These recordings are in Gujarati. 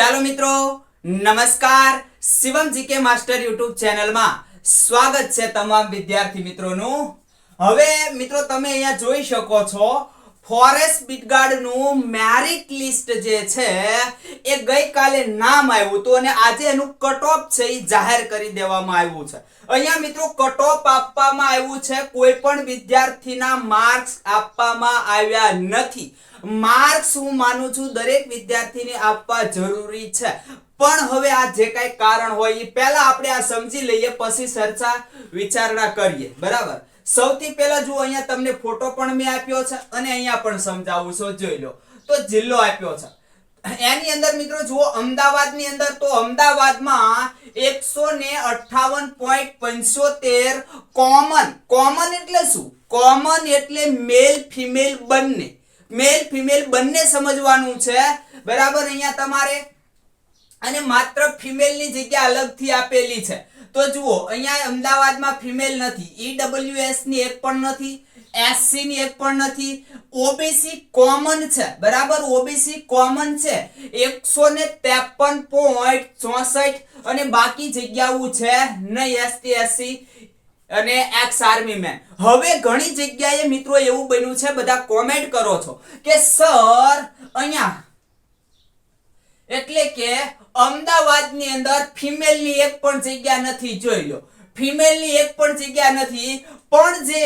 ચાલો મિત્રો, નમસ્કાર શિવમ જીકે માસ્ટર યુટ્યુબ ચેનલમાં સ્વાગત છે તમામ વિદ્યાર્થી મિત્રોનું. હવે મિત્રો, તમે અહીંયા જોઈ શકો છો ફોરેસ્ટ બીટગાર્ડનું મેરિટ લિસ્ટ જે છે, એ ગઈકાલે નામ આવ્યું હતું અને આજે એનું કટ ઓફ છે એ જાહેર કરી દેવામાં આવ્યું છે. અહીંયા મિત્રો કટ ઓફ આપવામાં આવ્યું છે, કોઈ પણ વિદ્યાર્થીના માર્ક્સ આપવામાં આવ્યા નથી. માર્ક્સ હું માનું છું દરેક વિદ્યાર્થીને આપવા જરૂરી છે. પણ હવે આ જે કાંઈ કારણ હોય એ પહેલા આપણે આ સમજી લઈએ, પછી ચર્ચા વિચારણા કરીએ. બરાબર? સૌથી પહેલા જુઓ, અહીંયા તમને ફોટો પણ મેં આપ્યો છે અને અહીંયા પણ સમજાવું છું, જોઈ લો. તો જિલ્લો આપ્યો છે. એની અંદર મિત્રો જુઓ, અમદાવાદની અંદર તો અમદાવાદમાં એકસો ને અઠાવન પોઈન્ટ પંચોતેર કોમન કોમન એટલે શું? કોમન એટલે મેલ ફિમેલ બંને. મેલ ફિમેલ બંને સમજવાનું છે. બરાબર? અહીંયા તમારે અને માત્ર ફિમેલની જગ્યા અલગથી આપેલી છે. તો જુઓ, અહીંયા અમદાવાદમાં ફિમેલ નથી. ઈડબ્લ્યુએસની એક પણ નથી એસસી ની એક પણ નથી. ઓબીસી કોમન છે, બરાબર? ઓબીસી કોમન છે. એકસો ને ત્રેપન પોઈન્ટ ચોસઠ અને બાકી જગ્યાઓ છે નહીં એસટી એસસી અને એક્સ આર્મી મેન હવે ઘણી જગ્યાએ મિત્રો એવું બન્યું છે, બધા કોમેન્ટ કરો છો કે સર અહીંયા એટલે કે અમદાવાદની અંદર ફિમેલની એક પણ જગ્યા નથી, જોઈ લો. ફિમેલની એક પણ જગ્યા નથી પણ જે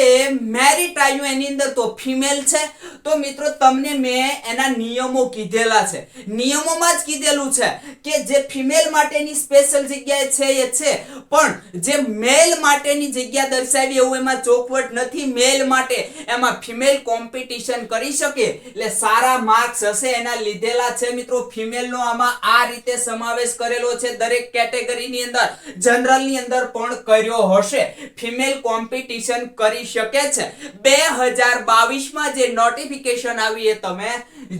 મેરિટ આવ્યું એની અંદર તો ફિમેલ છે. તો મિત્રો તમને મેં એના નિયમો કીધેલા છે. નિયમોમાં જ કીધેલું છે કે જે ફિમેલ માટેની સ્પેશિયલ જગ્યા છે એ છે. પણ જે મેલ માટેની જગ્યા દર્શાવી એવું એમાં ચોખવટ નથી. મેલ માટે એમાં ફિમેલ કોમ્પિટિશન કરી શકે. એટલે સારા માર્ક્સ હશે એના લીધેલા છે મિત્રો. ફિમેલનો આમાં આ રીતે સમાવેશ કરેલો છે દરેક કેટેગરીની અંદર. જનરલની અંદર પણ કર્યો હશે. ફિમેલ કોમ્પિટિશન કરી શકે છે. બે હજાર બાવીસમાં જે નોટિફિકેશન આવી એ તમે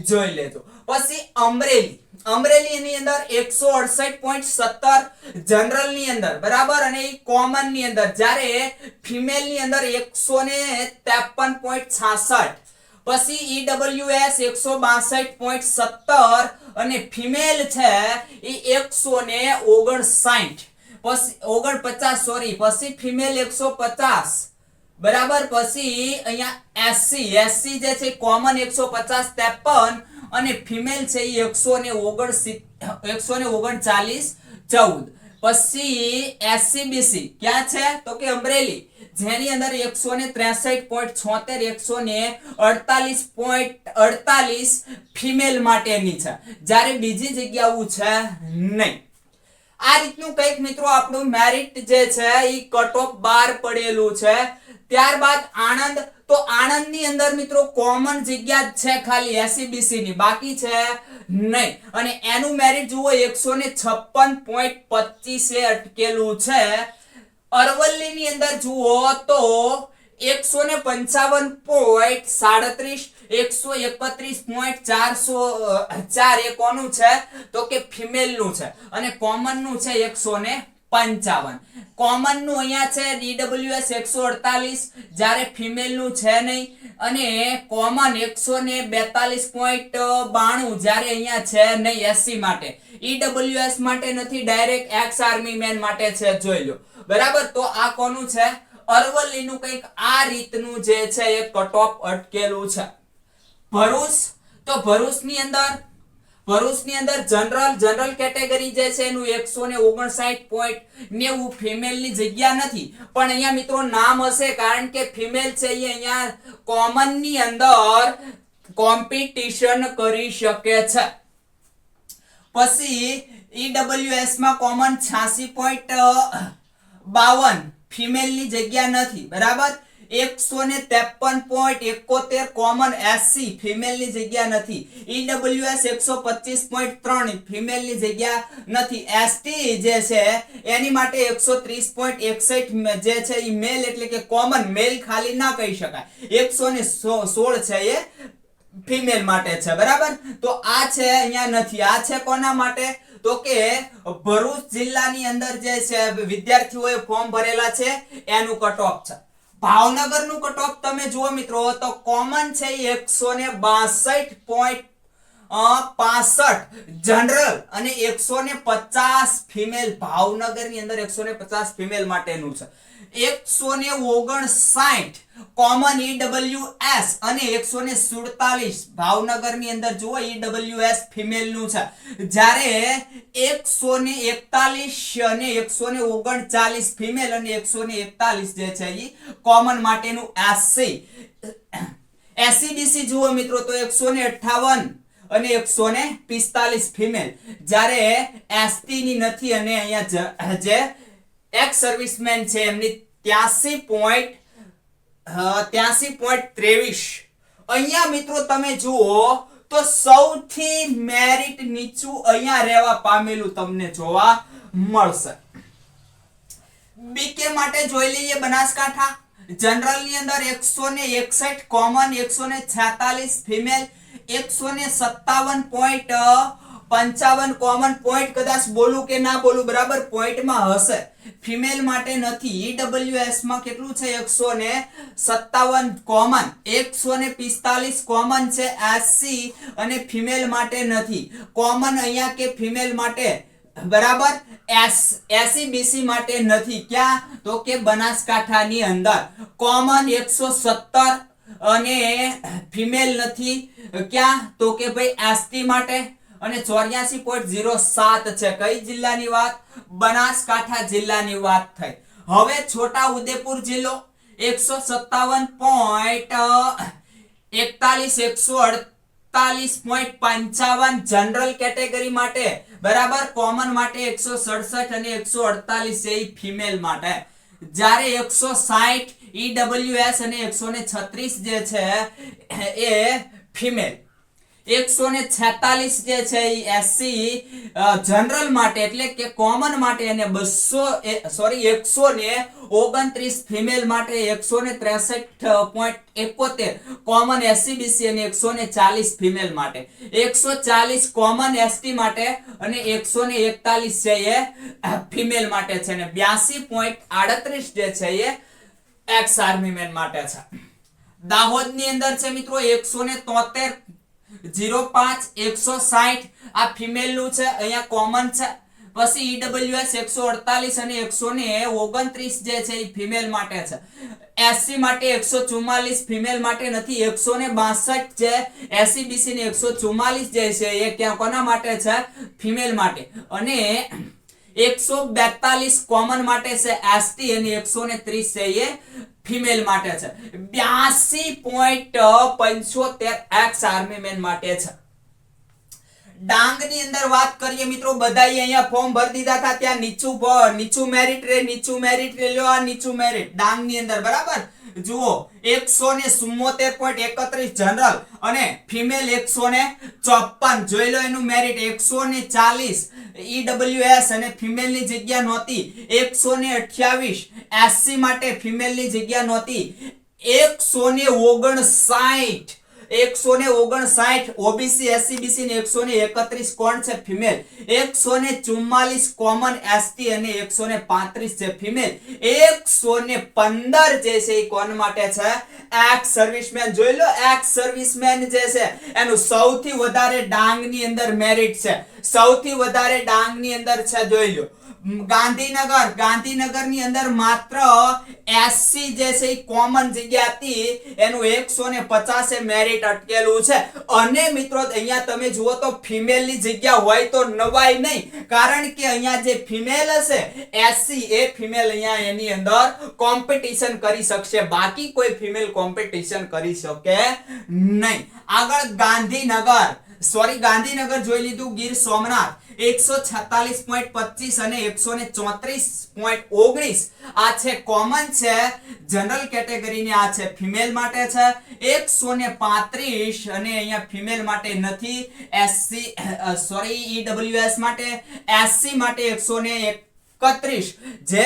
જોઈ લેજો. પછી અમરેલી. અમરેલી ની અંદર એકસો અડસઠ પોઈન્ટ સત્તર જનરલની અંદર, બરાબર? અને એ કોમનની અંદર, જ્યારે ફિમેલની અંદર એકસો ને ત્રેપન પોઈન્ટ છાસઠ. પછી ઈડબ્લ્યુએસ એકસો બાસઠ પોઈન્ટ સત્તર અને ફિમેલ છે એ એકસો ને ઓગણસાઠ. પછી ઓગણપચાસ સોરી પછી ફિમેલ એકસો પચાસ. બરાબર, પછી અહીંયા એસસી એસસી જે છે કોમન એકસો પચાસ, ત્રેપન, અને ફિમેલ છે એ એકસો ને ઓગણ એકસો ને ઓગણચાલીસ, ચૌદ. પછી એસસીબીસી, ક્યાં છે? તો કે અમરેલી. જેની અંદર એકસો ને ત્રેસઠ પોઈન્ટ છોતેર, એકસો ને અડતાલીસ પોઈન્ટ અડતાલીસ ફિમેલ માટેની છે. જ્યારે બીજી જગ્યાઓ છે નહીં. આ રીતનું કંઈક મિત્રો આપણું મેરિટ જે છે એ કટ ઓફ બાર પડેલું છે. ત્યારબાદ આણંદ. તો આણંદની અંદર મિત્રો કોમન જગ્યા છે ખાલી એસીબીસી ની. બાકી છે નહીં. અને એનું મેરિટ જુઓ, એકસો ને છપ્પન પોઈન્ટ પચીસે અટકેલું છે. અરવલ્લી ની અંદર જુઓ તો એકસો ને પંચાવન પોઈન્ટ સાડત્રીસ, એકસો એકત્રીસ પોઈન્ટ ચારસો ચાર એ કોનું છે. તો કે ફિમેલનું છે. અને કોમનનું છે એકસો ને પંચાવન. કોમનનું અહીંયા છે ડીડબ્લ્યુએસ એકસો અડતાલીસ, જ્યારે ફિમેલનું છે નહીં. અને કોમન એકસો ને બેતાલીસ પોઈન્ટ બાણું જ્યારે અહીંયા છે નહીં એસસી માટે. ઈડબ્લ્યુએસ માટે નથી ડાયરેક્ટ એક્સ આર્મી મેન માટે છે, જોઈ લો. બરાબર? તો આ કોનું છે? અરવલ્લીનું કંઈક આ રીતનું જે છે એ કટ ઓફ અટકેલું છે. ભરૂચ? તો ભરૂચની અંદર ભરૂચની અંદર જનરલ જનરલ કેટેગરી જે છે એનું એકસો ને ઓગણસાઠ પોઈન્ટ નેવું ફિમેલની જગ્યા નથી. પણ અહીંયા મિત્રો નામ હશે કારણ કે ફિમેલ છે અહીંયા કોમનની અંદર કોમ્પિટિશન કરી શકે છે. પછી ઈડબ્લ્યુએસમાં કોમન છ્યાસી પોઈન્ટ બાવન ફિમેલની જગ્યા નથી. બરાબર? એકસો ને ત્રેપન પોઈન્ટ એકોતેર કોમન એસસી ફિમેલની જગ્યા નથી. ઈડબ્લ્યુએસ એકસો પચીસ પોઈન્ટ ત્રણ ફિમેલની જગ્યા નથી. એસટી જે છે, એની માટે એકસો ત્રીસ પોઈન્ટ એકસઠ જે છે એ મેલ એટલે કે કોમન મેલ ખાલી ના કહી શકાય. એકસો ને સોળ છે એ ફિમેલ માટે છે, બરાબર? તો આ છે અહીંયા નથી. આ છે કોના માટે? તો કે ભરૂચ જિલ્લાની અંદર જે છે વિદ્યાર્થીઓએ ફોર્મ ભરેલા છે, એનું કટ ઓફ છે. ભાવનગરનું કટ ઓફ તમે જુઓ મિત્રો, તો કોમન છે એકસો ને બાસઠ પોઈન્ટ પાસઠ જનરલ અને એકસો ને પચાસ ફિમેલ ભાવનગરની અંદર એકસો ને પચાસ ફિમેલ માટેનું છે. એકસો ને ઓગણસાઠ કોમન ઈડબલ્યુ એસ અને એકસો ને સુડતાલીસ ભાવનગરની અંદર જુઓ ઈડબલ્યુ એસ ફિમેલનું છે. જ્યારે એકસો ને એકતાલીસ અને એકસો ને ઓગણચાલીસ ફિમેલ અને એકસો ને એકતાલીસ જે છે એ કોમન માટેનું એસસી એસસીબીસી જુઓ મિત્રો તો એકસો ને અઠાવન અને એકસો ને પિસ્તાલીસ ફિમેલ જ્યારે એસટી ની નથી અને અહીંયા જે એક્સ સર્વિસમેન છે એમની ત્યાસી પોઈન્ટ ત્યાસી પોઈન્ટ ત્રેવીસ. અહીંયા મિત્રો તમે જુઓ, તો સૌથી મેરિટ નીચું અહીંયા રહેવા પામેલું તમને જોવા મળશે. બીકે માટે જોઈ લઈએ બનાસકાંઠા. જનરલની અંદર એકસો ને એકસઠ કોમન એકસો ને છેતાલીસ ફિમેલ એકસો ને સત્તાવન પોઈન્ટ પંચાવન કોમન પોઈન્ટ કદાચ બોલું કે ના બોલું, બરાબર પોઈન્ટમાં હશે. ફિમેલ માટે નથી. ઈડબ્લ્યુએસમાં કેટલું છે? એકસો ને સત્તાવન કોમન એકસો ને પિસ્તાલીસ કોમન છે એસસી અને ફિમેલ માટે નથી. કોમન અહીંયા કે ફિમેલ માટે? બરાબર? એસ એસી બીસી માટે નથી. ક્યાં? તો કે બનાસકાંઠાની અંદર. કોમન એકસો સત્તર અને ફિમેલ નથી. ક્યાં? તો કે ભાઈ એસટી માટે. અને ચોર્યાસી પોઈન્ટ ઝીરો સાત છે. કઈ જિલ્લાની વાત? બનાસકાંઠા જિલ્લાની વાત થઈ. હવે છોટા ઉદેપુર જિલ્લો, એકસો સત્તાવન પોઈન્ટ એકતાલીસ, એકસો અડતાલીસ પોઈન્ટ પંચાવન જનરલ કેટેગરી માટે. બરાબર? કોમન માટે એકસો સડસઠ અને એકસો અડતાલીસ એ ફિમેલ માટે. જ્યારે એકસો સાઠ ઈડબ્લ્યુએસ અને એકસો ને છત્રીસ જે છે, એ ફિમેલ એકસો ને છેતાલીસ જે છે એ એસસી જનરલ માટે એટલે કે કોમન માટે અને બસો સોરી એકસો ને માટે એકસો ને ત્રેસઠ પોઈન્ટ એકોતેર. કોમન એસસી બીસી અને એકસો ને માટે. એકસો ચાલીસ કોમન એસટી માટે અને એકસો ને એકતાલીસ છે એ ફિમેલ માટે છે અને બ્યાસી પોઈન્ટ આડત્રીસ જે છે એ એક્સ આર્મી મેન માટે છે. દાહોદની અંદર છે મિત્રો એકસો ને તોતેર જીરો પાંચ એકસો સાઠ. આ ફિમેલનું છે, અહીંયા કોમન છે. પછી ઈડબ્લ્યુએસ એકસો અડતાલીસ અને એકસો ને ઓગણત્રીસ જે છે એ ફિમેલ માટે છે. એસસી માટે એકસો ચુમ્માલીસ ફિમેલ માટે નથી એકસો ને બાસઠ જે એસસીબીસી ને એકસો ચુમ્માલીસ જે છે, એ ક્યાં કોના માટે છે? ફિમેલ માટે. અને એકસો બેતાલીસ કોમન માટે છે એસટી અને એકસો ને ત્રીસ છે એ ફિમેલ માટે છે. બ્યાસી પોઈન્ટ પંચોતેર એક્સ આર્મી મેન માટે છે. ડાંગની અંદર વાત કરીએ મિત્રો બધાય અહીંયા ફોર્મ ભરી દીધા હતા. ત્યાં નીચું નીચું મેરિટ રે, નીચું મેરિટ રે. લ્યો આ નીચું મેરિટ ડાંગની અંદર, બરાબર? જુઓ, એકસો ને ચુમ્મોતેર પોઈન્ટ એકત્રીસ જનરલ અને ફિમેલ એકસો ને ચોપન જોઈ લો એનું મેરિટ એકસો ને ચાલીસ. ઈડબ્લ્યુએસ અને ફિમેલની જગ્યા નહોતી. એકસો ને અઠ્યાવીસ. એસસી માટે ફિમેલની જગ્યા નહોતી. એકસો ને ઓગણસાઠ. પાંત્રીસ છે ફિમેલ એકસો ને પંદર જે છે એ કોણ માટે છે? એક્સ સર્વિસમેન જોઈ લો એક્સ સર્વિસમેન જે છે, એનું સૌથી વધારે ડાંગની અંદર મેરિટ છે. સૌથી વધારે ડાંગની અંદર છે, જોઈ લો. ગાંધીનગર ગાંધીનગર. ની અંદર માત્ર એસસી જે છે એ કોમન જગ્યા હતી, એનું એકસો ને પચાસે મેરિટ અટકેલું છે. અને મિત્રો, અહીંયા તમે જુઓ તો ફિમેલની જગ્યા હોય તો નવાય નહીં. કારણ કે અહીંયા જે ફિમેલ હશે એસસી એ ફિમેલ અહીંયા એની અંદર કોમ્પિટિશન કરી શકશે. બાકી કોઈ ફિમેલ કોમ્પિટિશન કરી શકે નહીં. આગળ ગાંધીનગર. સોરી, ગાંધીનગર જોઈ લીધું ગીર સોમનાથ. એકસો છતાલીસ પોઈન્ટ પચીસ અને એકસો ને ચોત્રીસ પોઈન્ટ ઓગણીસ. આ છે કોમન છે જનરલ કેટેગરીની આ છે ફિમેલ માટે છે. એકસો ને પાંત્રીસ અને અહીંયા ફિમેલ માટે નથી. એસસી સોરી ઈડબ્લ્યુએસ માટે. એસસી માટે એકસો ને એકત્રીસ. જે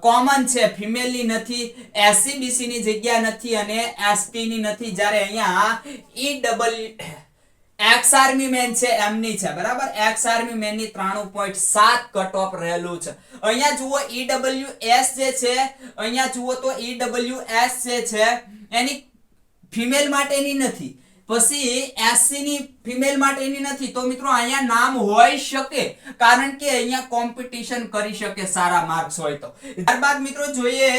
કોમન છે ફિમેલની નથી એસસી બીસી ની જગ્યા નથી અને એસટી ની નથી. જ્યારે અહીંયા ઈ ડબલ એક્સ આર્મી મેન છે, એમની છે, બરાબર? એક્સ આર્મી મેનની ત્રાણું પોઈન્ટ સાત કટ ઓફ રહેલું છે. અહીંયા જુઓ ઈડબલ્યુ એસ જે છે, અહીંયા જુઓ તો ઈડબલ્યુ એસ જે છે, એની ફિમેલ માટેની નથી. પછી એસસી ની ફિમેલ માટેની નથી. તો મિત્રો, અહીંયા નામ હોઈ શકે, કારણ કે અહીંયા કોમ્પિટિશન કરી શકે સારા માર્ક્સ હોય તો. ત્યારબાદ મિત્રો, જોઈએ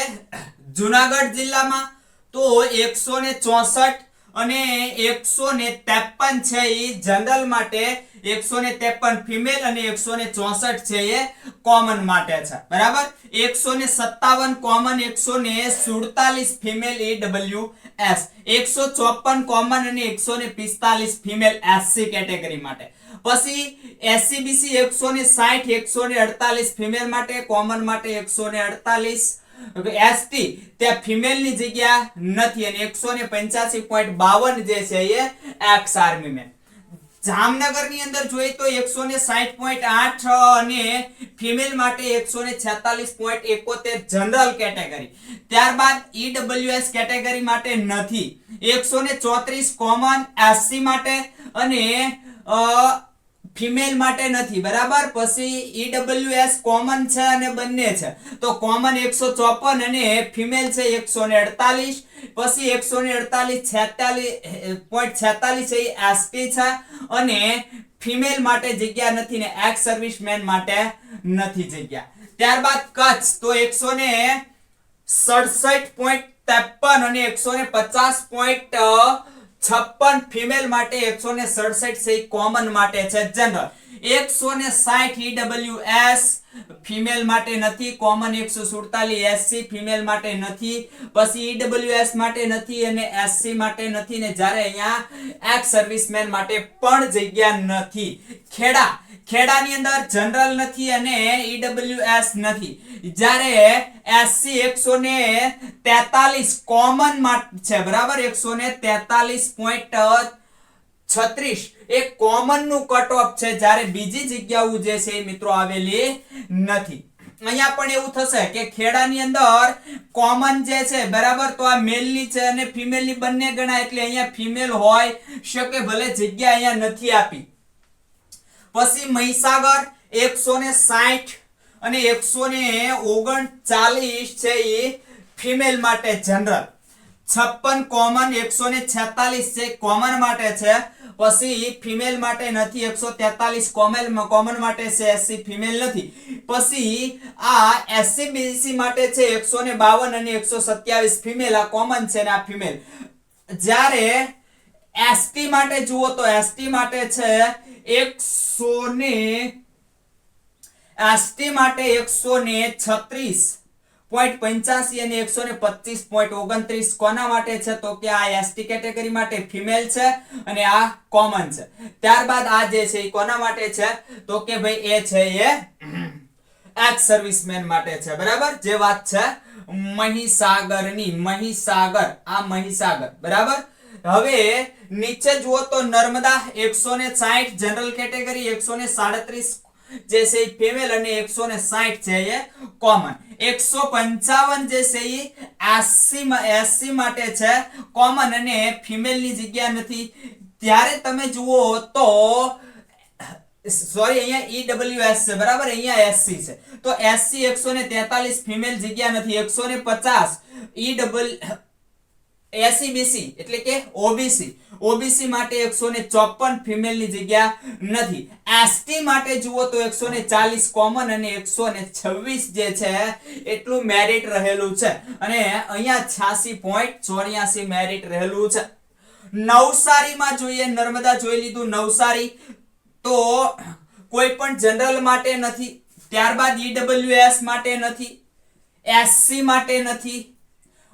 જુનાગઢ જિલ્લામાં તો એકસો ને ચોસઠ અને એકસો ને ત્રેપન છે એ જનરલ માટે, એકસો ને ત્રેપન ફિમેલ અને એકસો ને ચોસઠ છે એ કોમન માટે છે. બરાબર? એકસો ને સત્તાવન કોમન એકસો ને સુડતાલીસ ફિમેલ ઈડબ્લ્યુ એસ એકસો ચોપન કોમન અને એકસો ને પિસ્તાલીસ ફિમેલ એસસી કેટેગરી માટે. પછી એસસીબીસી એકસો ને સાઠ, એકસો ને અડતાલીસ ફિમેલ માટે કોમન માટે એકસો ને અડતાલીસ. એસટી ત્યાં ફિમેલની જગ્યા નથી અને એકસો ને પંચ્યાસી પોઈન્ટ બાવન જે છે એ એક્સ આર્મી મેન જામનગરની અંદર જોઈએ તો એકસો ને સાઠ પોઈન્ટ આઠ અને ફિમેલ માટે એકસો ને છેતાલીસ પોઈન્ટ એકોતેર જનરલ કેટેગરી ત્યારબાદ ઈડબ્લ્યુએસ કેટેગરી માટે નથી. એકસો ને ચોત્રીસ કોમન એસસી માટે અને ફિમેલ માટે નથી, બરાબર? પછી ઈડબ્લ્યુએસ કોમન છે અને બંને છે. તો કોમન એકસો ચોપન અને ફિમેલ છે એકસો ને અડતાલીસ. પછી એકસો ને અડતાલીસ છેતાલીસ પોઈન્ટ છેતાલીસ છે એ એસપી છે અને ફિમેલ માટે જગ્યા નથી ને એક્સ સર્વિસમેન માટે નથી જગ્યા. ત્યારબાદ કચ્છ, તો એકસો ને સડસઠ પોઈન્ટ ત્રેપન અને એકસો ને પચાસ પોઈન્ટ છપ્પન ફિમેલ માટે એકસો ને સડસઠ છે કોમન માટે છે જનરલ ફિમેલ માટે નથી, કોમન એકસો સુડતાલીસ ફિમેલ માટે નથી, પછી ઈડબ્લ્યુ માટે નથી અને એસસી માટે નથી ને જ્યારે અહીંયા એક્સ સર્વિસમેન માટે પણ જગ્યા નથી. ખેડા, ખેડાની અંદર જનરલ નથી અને ઈડબ્લ્યુએસ નથી. જ્યારે એસસી એકસો ને તેતાલીસ કોમન છે, બરાબર? એકસો ને તેતાલીસ પોઈન્ટ છત્રીસ. એ કોમનનું કટ ઓફ છે જ્યારે બીજી જગ્યાઓ જે છે મિત્રો આવેલી નથી. અહીંયા પણ એવું થશે કે ખેડાની અંદર કોમન જે છે, બરાબર? તો આ મેલની છે અને ફિમેલની બંને ગણાય એટલે અહીંયા ફિમેલ હોય શકે, ભલે જગ્યા અહીંયા નથી આપી. પછી મહીસાગર એકસો ને સાઠ અને એકસો ને ઓગણચાલીસ છે એ ફિમેલ માટે જનરલ છપ્પન કોમન એકસો ને છેતાલીસ છે કોમન માટે છે. પછી ફિમેલ માટે નથી, એકસો તેતાલીસ કોમન કોમન માટે છે એસસી ફિમેલ નથી. પછી આ એસસી બીસી માટે છે, એકસો ને બાવન અને એકસો સત્યાવીસ ફિમેલ આ કોમન છે ને આ ફિમેલ જ્યારે એસટી માટે જુઓ તો એસટી માટે છે એકસો ને એસટી માટે એકસો ને છત્રીસ. પોઈન્ટ પંચ્યાસી અને એકસો ને પચીસ પોઈન્ટ ઓગણત્રીસ કોના માટે છે? તો કે આ એસટી કેટેગરી માટે ફિમેલ છે અને આ કોમન છે. ત્યારબાદ આ જે છે એ કોના માટે છે? તો કે ભાઈ એ છે એ એક્સ સર્વિસમેન માટે છે. બરાબર? જે વાત છે મહીસાગરની, મહીસાગર, આ મહીસાગર. બરાબર? હવે નીચે જુઓ તો નર્મદા એકસો ને સાહીઠ જનરલ કેટેગરી એકસો ને સાડત્રીસ જે છે અને એકસો ને સાઠ છે એ કોમન એકસો પંચાવન જે છે એ માટે છે કોમન અને ફિમેલની જગ્યા નથી. ત્યારે તમે જુઓ તો સોરી અહીંયા ઈડબ્લ્યુએસ છે, બરાબર? અહીંયા એસસી છે. તો એસસી એકસો ને તેતાલીસ ફિમેલ જગ્યા નથી એકસો ને પચાસ ઈ ડબલ એસીબીસી એટલે કે ઓબીસી ઓબીસી માટે એકસો ને ચોપન ફિમેલની જગ્યા નથી. એસટી માટે જુઓ તો એકસો ને ચાલીસ કોમન અને એકસો ને છવ્વીસ જે છે, એટલું મેરિટ રહેલું છે. અને અહીંયા છ્યાસી પોઈન્ટ ચોર્યાસી મેરિટ રહેલું છે. નવસારીમાં જોઈએ, નર્મદા જોઈ લીધું, નવસારી. તો કોઈ પણ જનરલ માટે નથી, ત્યારબાદ ઈડબ્લ્યુએસ માટે નથી એસસી માટે નથી.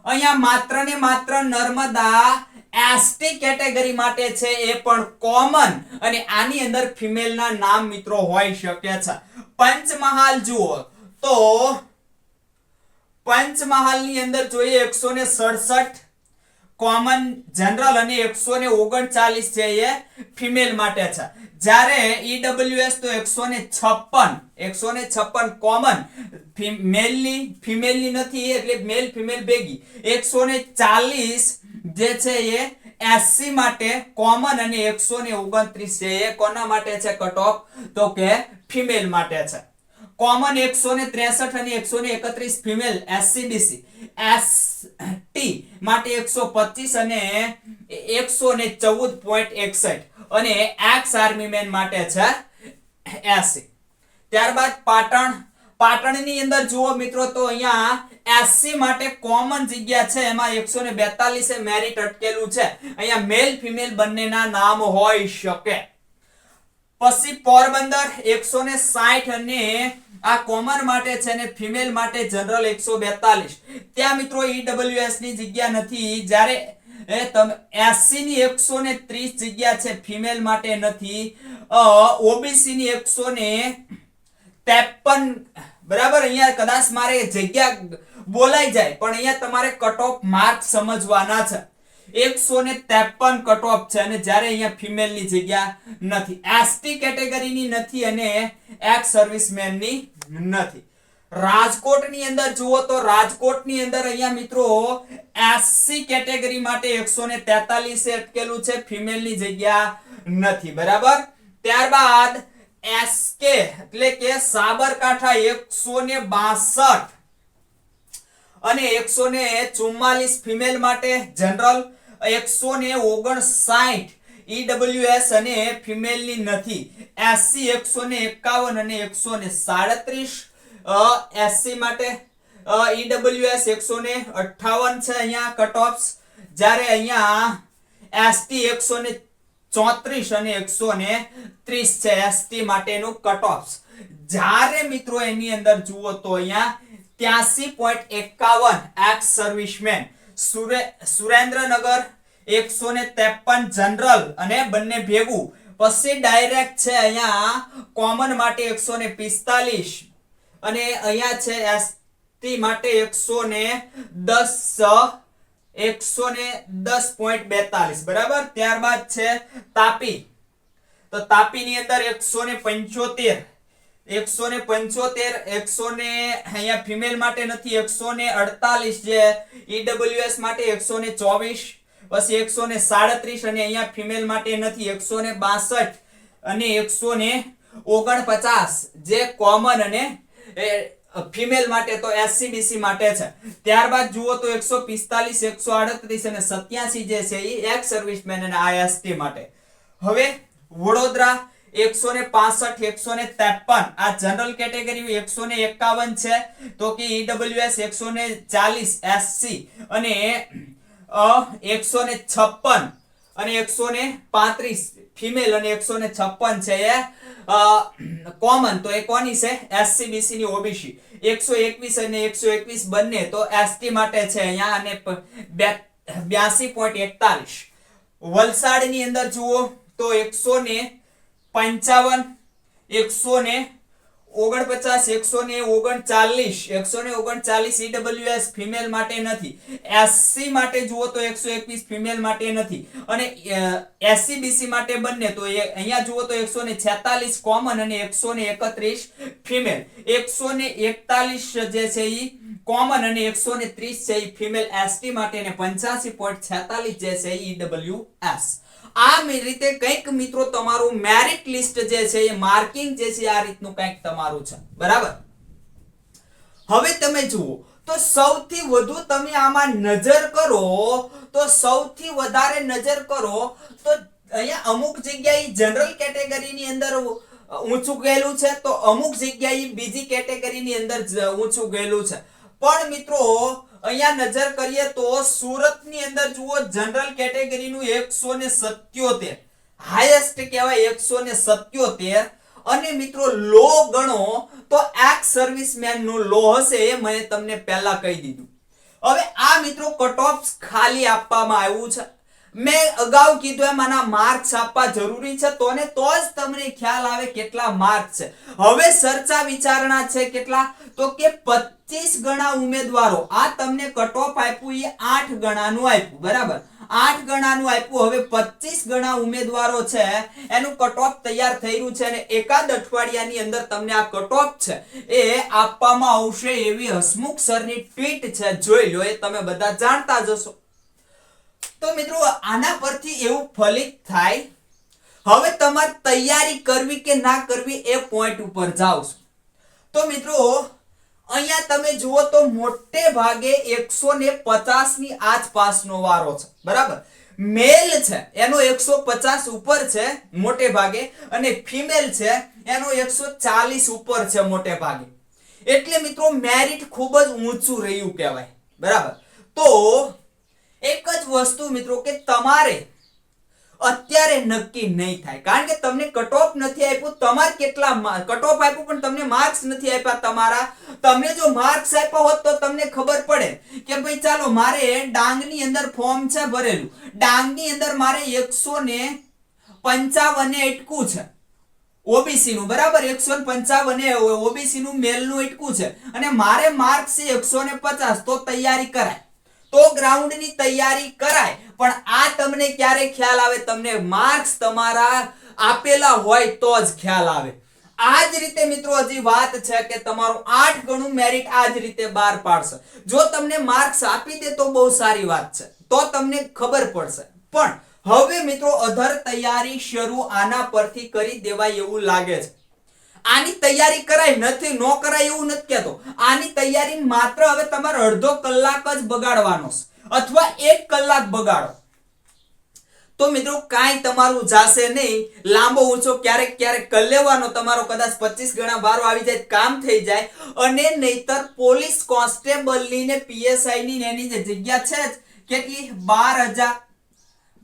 અહીંયા માત્ર ને માત્ર નર્મદા એસટી કેટેગરી માટે છે એ પણ કોમન અને આની અંદર ફિમેલ ના નામ મિત્રો હોઈ શકે છે. પંચમહાલ જુઓ તો પંચમહાલની અંદર જોઈએ એકસો ને સડસઠ કોમન જનરલ અને એકસો ને ઓગણચાલીસ છે એ ફિમેલ માટે છે. જ્યારે ઈડબ્લ્યુએસ તો એકસો ને છપ્પન, એકસો ને છપ્પન કોમન મેલની ફિમેલની નથી, એટલે મેલ ફિમેલ ભેગી. એકસો ને ચાલીસ જે છે એ એસસી માટે કોમન અને એકસો ને ઓગણત્રીસ છે. એ કોના માટે છે કટ ઓફ તો કે ફિમેલ માટે છે. કોમન એકસો ને ત્રેસઠ અને એકસો ને એકત્રીસ ફિમેલ એસસીબીસી એસ ટી માટે એકસો પચીસ અને એકસો ને ચૌદ પોઈન્ટ એકસઠ. અને એક્સ આર્મી મેન માટે છે એસી. ત્યારબાદ પાટણ પાટણની અંદર જુઓ મિત્રો તો અહીંયા એસસી માટે કોમન જગ્યા છે. એમાં એકસો ને બેતાલીસે મેરિટ અટકેલું છે. અહીંયા મેલ ફિમેલ બંનેના નામ હોઈ શકે. પછી પોરબંદર એકસો ને સાઠ અને આ કોમન માટે છે ને ફિમેલ માટે જનરલ એકસો બેતાલીસ. ત્યાં મિત્રો ઈડબ્લ્યુએસની જગ્યા નથી. જ્યારે એ તમે એસસી ની એકસો ને ત્રીસ જગ્યા છે ફિમેલ માટે નથી. ઓબીસી ની એકસો ને ત્રેપન બરાબર, અહીંયા કદાચ મારે જગ્યા બોલાઈ જાય, પણ અહીંયા તમારે કટ ઓફ માર્ક સમજવાના છે. એકસો ને ત્રેપન કટ ઓફ છે અને જ્યારે અહીંયા ફિમેલની જગ્યા નથી. એસટી કેટેગરીની નથી અને એક્સ સર્વિસમેનની નથી. રાજકોટની અંદર જુઓ તો રાજકોટની અંદર અહીંયા મિત્રો એસસી કેટેગરી માટે એકસો ને તેતાલીસ અટકેલું છે ફિમેલની જગ્યા નથી. બરાબર? ત્યારબાદ એસકે એટલે કે સાબરકાંઠા એકસો ને બાસઠ. અને એકસો ને ચુમ્માલીસ ફિમેલ માટે જનરલ એકસો ને ઓગણસાઠ. ઈડબ્લ્યુએસ અને ફિમેલની નથી. એસસી એકસો ને એકાવન અને એકસો ને સાડત્રીસ. એસસી માટે ઈડબ્લ્યુએસ એકસો ને અઠ્ઠાવન છે અહીંયા કટ ઓફ જ્યારે અહીંયા એસટી એકસો ને ચોત્રીસ અને એકસો ને ત્રીસ છે એસટી માટેનું કટ ઓફ જ્યારે મિત્રો એની અંદર જુઓ તો અહીંયા ત્યાસી પોઈન્ટ એકાવન એક્સ સર્વિસમેન સુરે, સુરેન્દ્રનગર એકસો ને ત્રેપન જનરલ અને બંને ભેગું. પછી ડાયરેક્ટ છે અહીંયા કોમન માટે એકસો ને પિસ્તાલીસ અને અહીંયા છે એસટી માટે એકસો ને દસ એકસો ને દસ પોઈન્ટ બેતાલીસ, બરાબર? ત્યારબાદ છે તાપી. તો તાપીની અંદર એકસો ને પંચોતેર, એકસો ને પંચોતેર એકસો ને અહીંયા ફિમેલ માટે નથી, એકસો ને અડતાલીસ જે ઈડબ્લ્યુએસ માટે એકસો ને ચોવીસ, પછી એકસો ને સાડત્રીસ અને અહીંયા ફિમેલ માટે નથી, એકસો ને બાસઠ અને એકસો ને ઓગણપચાસ, જે કોમન અને ફિમેલ માટે તો એસસીબીસી માટે છે. ત્યારબાદ જુઓ તો એકસો પિસ્તાલીસ, એકસો આડત્રીસ અને સત્યાસી જે છે એ એક્સ સર્વિસમેન અને આઈએસટી માટે. હવે વડોદરા એકસો ને પાસઠ, એકસો ને ત્રેપન. આ જનરલ કેટેગરી એકસો ને એકાવન છે. તો કે ઈડબ્લ્યુએસ એકસો ને ચાલીસ એસસી અને એકસો ને છપ્પન. અને એકસો ને પાંત્રીસ. ફિમેલ અને એકસો ને છપ્પન છે એ કોમન તો એ કોની છે? એસસીબીસી ની ઓબીસી એકસો એકવીસ અને એકસો એકવીસ બંને, તો એસટી માટે છે અહીંયા અને બ્યાસી પોઈન્ટ એકતાલીસ. વલસાડની અંદર જુઓ તો એકસો ને પંચાવન એકસો ને ઓગણપચાસ એકસો ને ઓગણચાલીસ. એકસો ને ઓગણચાલીસ ઈડબ્લ્યુએસ ફિમેલ માટે નથી. એસસી માટે જુઓ તો એકસો એકવીસ ફિમેલ માટે નથી. અને એસસી બીસી માટે બંને, તો અહીંયા જુઓ તો એકસો ને છેતાલીસ કોમન અને એકસો ને એકત્રીસ ફિમેલ એકસો ને એકતાલીસ જે છે એ કોમન અને એકસો ને ત્રીસ છે એ ફિમેલ એસટી માટે અને પંચ્યાસી પોઈન્ટ છેતાલીસ જે છે ઈડબ્લ્યુ એસ આ રીતે કંઈક મિત્રો તમારું મેરિટ લિસ્ટ જે છે, એ માર્કિંગ જે છે, આ રીતનું કંઈક તમારું છે. બરાબર? હવે તમે જુઓ, તો સૌથી વધુ તમે આમાં નજર કરો, તો સૌથી વધારે નજર કરો, તો અહીંયા અમુક જગ્યાએ જનરલ કેટેગરીની અંદર ઊંચું ગયેલું છે, તો અમુક જગ્યાએ બીજી કેટેગરીની અંદર ઊંચું ગયેલું છે. પણ મિત્રો અહીંયા નજર કરીએ તો સુરતની અંદર જુઓ જનરલ કેટેગરીનું એકસો ને સત્યોતેર. હાઈએસ્ટ કહેવાય એકસો ને સત્યોતેર. અને મિત્રો, લો ગણો તો એક્સ સર્વિસમેનનું લો હશે એ મેં તમને પહેલા કહી દીધું. હવે આ મિત્રો કટ ઓફ ખાલી આપવામાં આવ્યું છે. મેં અગાઉ કીધું એમ આના માર્ક્સ આપવા જરૂરી છે, તો ને તો જ તમને ખ્યાલ આવે કેટલા માર્ક છે. હવે ચર્ચા વિચારણા છે કેટલા? તો કે પચીસ ગણા ઉમેદવારો. આ તમને કટ ઓફ આપ્યું, એ આઠ ગણાનું આપ્યું, બરાબર? આઠ ગણાનું આપ્યું, હવે પચીસ ગણા ઉમેદવારો છે, એનું કટ ઓફ તૈયાર થયેલું છે અને એકાદ અઠવાડિયાની અંદર તમને આ કટ ઓફ છે, એ આપવામાં આવશે એવી હસમુખ સરની ટ્વીટ છે. જોઈ લો, એ તમે બધા જાણતા જશો તો મિત્રો, આના પરથી એવું ફલિત થાય, હવે તમારે તૈયારી કરવી કે ના કરવી એ પોઈન્ટ ઉપર જાઓ તો મિત્રો તમે જુઓ તો મોટે ભાગે એકસો ને પચાસની આસપાસનો વારો છે. બરાબર? મેલ છે, એનો એકસો પચાસ ઉપર છે મોટે ભાગે અને ફિમેલ છે, એનો એકસો ચાલીસ ઉપર છે મોટે ભાગે. એટલે મિત્રો, મેરિટ ખૂબ જ ઊંચું રહ્યું કહેવાય. બરાબર? તો એક જ વસ્તુ મિત્રો કે તમારે અત્યારે નક્કી નહીં થાય. કારણ કે તમને કટ ઓફ નથી આપ્યું, તમારે કેટલા કટ ઓફ આપ્યું, પણ તમને માર્ક્સ નથી આપ્યા તમારા. તમને જો માર્ક્સ આપ્યા હોત તો તમને ખબર પડે કે ભાઈ ચાલો મારે ડાંગની અંદર ફોર્મ છે ભરેલું. ડાંગની અંદર મારે એકસો ને પંચાવને એટકું છે. ઓબીસી નું, બરાબર? એકસો પંચાવન ઓબીસી નું મેલનું એટકું છે. અને મારે માર્ક્સ છે એકસો ને પચાસ, તો તૈયારી કરાય. તો ગ્રાઉન્ડની તૈયારી કરાય. પણ આ તમને ક્યારે ખ્યાલ આવે? તમને માર્ક્સ તમારા આપેલા હોય તો જ ખ્યાલ આવે. આ જ રીતે મિત્રો, હજી વાત છે કે તમારું આઠ ગણું મેરિટ આ જ રીતે બહાર પાડશે. જો તમને માર્ક્સ આપી દે તો બહુ સારી વાત છે. તો તમને ખબર પડશે. પણ હવે મિત્રો, અધર તૈયારી શરૂ આના પરથી કરી દેવાય એવું લાગે છે. આની તૈયારી કરાય, નથી, નો કરાય એવું નથી કહેતો. આની તૈયારી માત્ર હવે તમારે અડધો કલાક જ બગાડવાનો અથવા એક કલાક બગાડો. તો મિત્રો, કાંઈ તમારું જાશે નહીં. લાંબો ઊંચો ક્યારેક ક્યારેક કરી લેવાનો. તમારો કદાચ પચીસ ગણા વારો આવી જાય, કામ થઈ જાય. અને નહીતર પોલીસ કોન્સ્ટેબલની ને પીએસઆઈ એની જે જગ્યા છે જ, કેટલી? બાર હજાર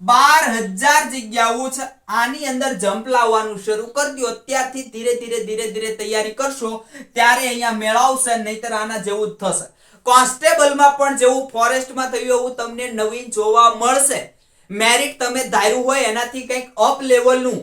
બાર હજાર જગ્યાઓ છે. આની અંદર જમ્પ લાવવાનું શરૂ કરી દો. અત્યારથી ધીરે ધીરે ધીરે ધીરે તૈયારી કરશો ત્યારે અહીંયા મેળવશે, નહીતર આના જેવું જ થશે. કોન્સ્ટેબલમાં પણ જેવું ફોરેસ્ટમાં થયું એવું તમને નવીન જોવા મળશે. મેરિટ તમે ધાર્યું હોય એનાથી કંઈક અપ લેવલનું.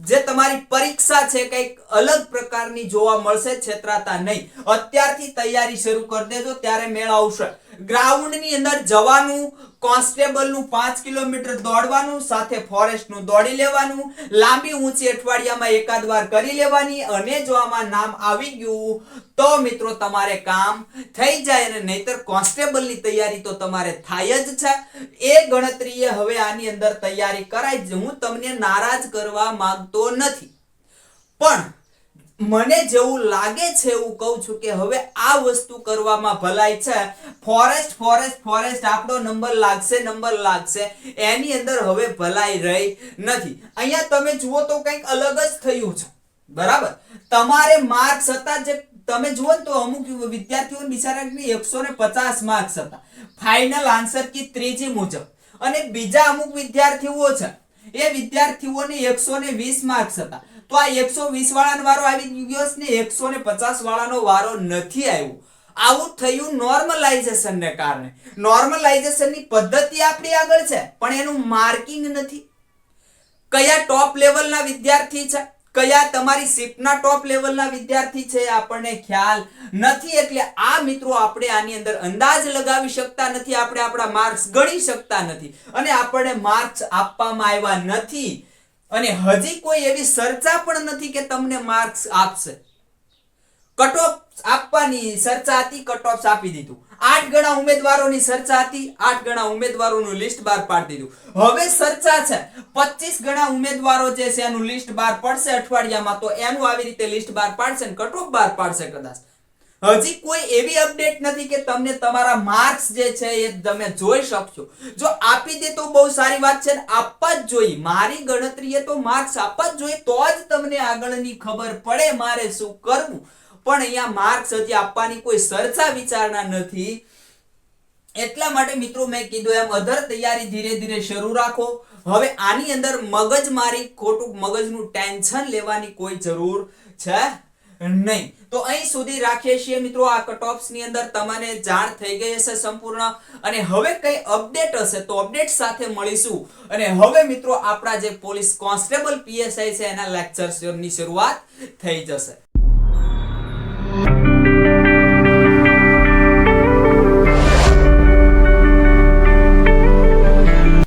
જે તમારી પરીક્ષા છે કંઈક અલગ પ્રકારની જોવા મળશે, છેતરાતા નહીં. અત્યારથી તૈયારી શરૂ કરી દેજો, ત્યારે મેળ આવશે. ગ્રાઉન્ડની અંદર જવાનું, કોન્સ્ટેબલનું પાંચ કિલોમીટર દોડવાનું, સાથે ફોરેસ્ટનું દોડી લેવાનું, લાંબી ઊંચી અઠવાડિયામાં એકાદ વાર કરી લેવાની અને જો આમાં નામ આવી ગયું, તો મિત્રો તમારે કામ થઈ જાય અને નહીતર કોન્સ્ટેબલની તૈયારી તો તમારે થાય જ છે. એ ગણતરીએ હવે આની અંદર તૈયારી કરાય હું તમને નારાજ કરવા માંગતો નથી. પણ મને જેવું લાગે છે એવું કહું છું કે હવે આ વસ્તુ કરવામાં ભલાઈ છે. ફોરેસ્ટ ફોરેસ્ટ ફોરેસ્ટ, આપણો નંબર લાગશે નંબર લાગશે. એની અંદર હવે ભલાઈ રહી નથી. અહીંયા તમે જુઓ તો કંઈક અલગ જ થયું છે. બરાબર? તમારે માર્ક્સ હતા જે તમે જુઓ તો અમુક વિદ્યાર્થીઓ બિચારાની એકસો ને પચાસ માર્ક્સ હતા. ફાઇનલ આન્સર કી ત્રીજી મુજબ. અને બીજા અમુક વિદ્યાર્થીઓ છે. એ વિદ્યાર્થીઓને એકસો ને વીસ માર્ક્સ હતા. તો આ એકસો વીસ વાળાનો વારો આવી ગયો છે ને, એકસો ને પચાસ વાળાનો વારો નથી આવ્યો. આવું થયું નોર્મલાઇઝેશન ને કારણે. નોર્મલાઇઝેશનની પદ્ધતિ આપણી આગળ છે, પણ એનું માર્કિંગ નથી. કયા ટોપ લેવલના વિદ્યાર્થી છે? કયા તમારી શિફ્ટના ટોપ લેવલના વિદ્યાર્થી છે? આપણને ખ્યાલ નથી, એટલે આ મિત્રો આપણે આની અંદર અંદાજ લગાવી શકતા નથી, આપણે આપણા માર્ક્સ ગણી શકતા નથી. અને આપણને માર્ક્સ આપવામાં આવ્યા નથી. અને હજી કોઈ એવી ચર્ચા પણ નથી કે તમને માર્ક્સ આપશે. કટ ઓફ આપવાની ચર્ચા હતી કટ ઓફ આપી દીધું. આઠ ગણા ઉમેદવારોની ચર્ચા હતી, આઠ ગણા ઉમેદવારોનું લિસ્ટ બહાર પાડી દીધું. હવે ચર્ચા છે, પચીસ ગણા ઉમેદવારો જે છે એનું લિસ્ટ બહાર પડશે અઠવાડિયામાં, તો એનું આવી રીતે લિસ્ટ બહાર પાડશે ને કટ ઓફ બહાર પાડશે કદાચ. હજી કોઈ એવી અપડેટ નથી કે તમને તમારા માર્ક્સ જે છે એ તમે જોઈ શકશો. જો આપી દે તો બહુ સારી વાત છે આપવા જ જોઈએ મારી ગણતરીએ તો માર્ક્સ આપવા જ જોઈએ તો જ તમને આગળની ખબર પડે મારે શું કરવું. પણ અહીંયા માર્ક્સ હજી આપવાની કોઈ ચર્ચા વિચારણા નથી. એટલા માટે મિત્રો મેં કીધું એમ, અધર તૈયારી ધીરે ધીરે શરૂ રાખો. હવે આની અંદર મગજ મારી, ખોટું મગજનું ટેન્શન લેવાની કોઈ જરૂર છે. નહીં. તો અહીં સુધી રાખીએ છીએ મિત્રો આ કટઓફ્સની અંદર તમને જાણ થઈ ગઈ હશે સંપૂર્ણ. અને હવે કઈ અપડેટ હશે તો અપડેટ સાથે મળીશું. અને હવે મિત્રો આપણા જે પોલીસ કોન્સ્ટેબલ પીએસઆઈ છે એના લેક્ચર્સની શરૂઆત થઈ જશે.